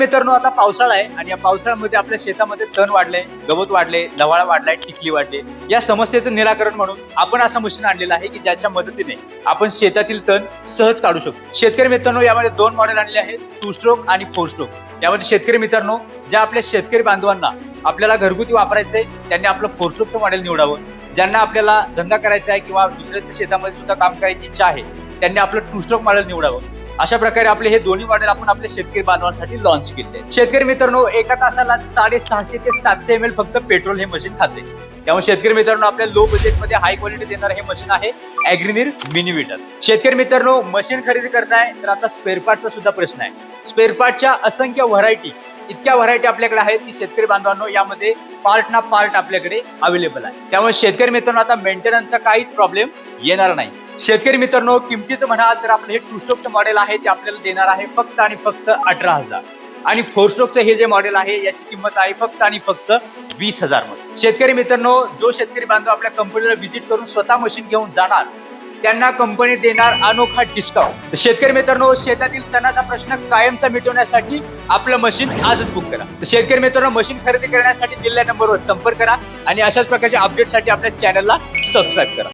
मित्रांनो आता पावसाळा आहे आणि या पावसाळ्यामध्ये आपल्या शेतामध्ये तण वाढले गवत वाढले लवाळा वाढलाय टिकली वाढले. या समस्येचं निराकरण म्हणून आपण असं मशीन आणलेलं आहे की ज्याच्या मदतीने आपण शेतातील तण सहज काढू शकतो. शेतकरी मित्रांनो यामध्ये दोन मॉडेल आणले आहेत टू स्ट्रोक आणि फोर स्ट्रोक यामध्ये शेतकरी मित्रांनो ज्या आपल्या शेतकरी बांधवांना आपल्याला घरगुती वापरायचंय त्यांनी आपलं फोर स्ट्रोकचं मॉडेल निवडावं. ज्यांना आपल्याला धंदा करायचा आहे किंवा दुसऱ्याच्या शेतामध्ये सुद्धा काम करायची इच्छा आहे त्यांनी आपलं टू स्ट्रोक मॉडेल निवडावं. अशा प्रकारे आपले हे दोन्ही मॉडेल आपण आपल्या शेतकरी बांधवांसाठी लॉन्च केले. शेतकरी मित्रांनो एका तासाला साडेसहाशे ते सातशे एम एल फक्त पेट्रोल हे मशीन खाते. त्यामुळे शेतकरी मित्रांनो आपल्या लो बजेटमध्ये हाय क्वालिटी देणारं हे मशीन आहे अॅग्रिनीर मिनीमीटर शेतकरी मित्रांनो मशीन खरेदी करताय तर आता स्पेअर पार्टचा सुद्धा प्रश्न आहे. स्पेअर पार्टच्या असंख्य व्हरायटी इतक्या व्हरायटी आपल्याकडे आहेत की शेतकरी बांधवांनो यामध्ये पार्ट ना पार्ट आपल्याकडे अवेलेबल आहे. त्यामुळे शेतकरी मित्रांनो आता मेंटेनन्सचा काहीच प्रॉब्लेम येणार नाही. शेतकरी मित्रांनो किमतीचं म्हणाल तर आपलं हे टू स्ट्रोकचं मॉडेल आहे ते आपल्याला देणार आहे फक्त आणि फक्त अठरा हजार. आणि फोर स्ट्रोकचं हे जे मॉडेल आहे याची किंमत आहे फक्त आणि फक्त वीस हजारमध्ये. शेतकरी मित्रांनो जो शेतकरी बांधव आपल्या कंपनीला व्हिजिट करून स्वतः मशीन घेऊन जाणार त्यांना कंपनी देणार अनोखा डिस्काउंट शेतकरी मित्रांनो शेतातील तणाचा प्रश्न कायमचा मिटवण्यासाठी आपलं मशीन आजच बुक करा. शेतकरी मित्रांनो मशीन खरेदी करण्यासाठी दिलेल्या नंबरवर संपर्क करा आणि अशाच प्रकारच्या अपडेटसाठी आपल्या चॅनलला सबस्क्राईब करा.